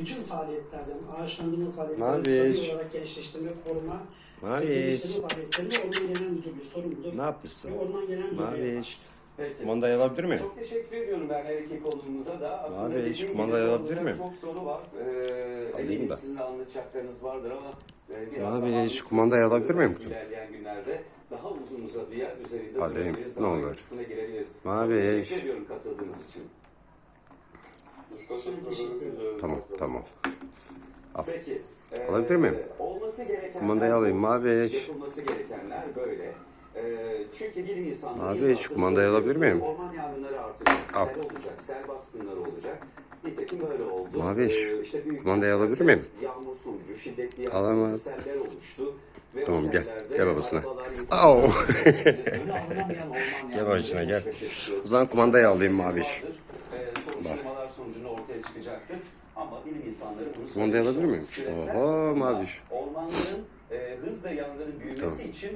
bütün faaliyetlerden, ağaçlandırma faaliyetleri, Maviş. tabii olarak gençleştirme, koruma, Maviş. faaliyetlerinde Orman Genel Müdürlüğü sorumludur. Ne yapmışsın? Ve Orman Genel Müdürlüğü. Maviş. Peki. Kumandayı alabilir miyim? Çok teşekkür ediyorum ben her iki konuğumuza da. Aslında Abi, hiç kumandayı alabilir miyim? Çok soru var. Ee, Alayım da. sizin de anlatacaklarınız vardır ama e, biraz Abi, daha hiç kumandayı alabilir miyim kızım? İlerleyen günlerde daha uzun uzadıya üzerinde Alayım, durabiliriz. ne Daha olur. ayrıntısına girebiliriz. Maviş. Teşekkür ediyorum katıldığınız için. Biz teşekkür ederiz. Ee, Tamam tamam. Al. Peki. e, Alabilir miyim? Olması Kumandayı alayım, Maviş. Yapılması gerekenler böyle. E, çünkü bir Maviş, yıl hafta kumandayı alabilir miyim? Orman yangınları artacak, Al. sel olacak, sel baskınları olacak. Nitekim böyle oldu. Maviş, E, işte büyük kumandayı alabilir miyim? Yağmur sonucu şiddetli Alamaz. yağmur seller oluştu. Ve Tamam, o gel. Gel babasına. Au. Gel babasına, gel. O zaman kumandayı alayım Maviş. Vardır. Ee, soruşturmalar sonucunda ortaya çıkacaktır. Ama bilim insanları bunu Kumandayı alabilir miyim? Isınma Maviş. Ormanların e, hızla yangının büyümesi için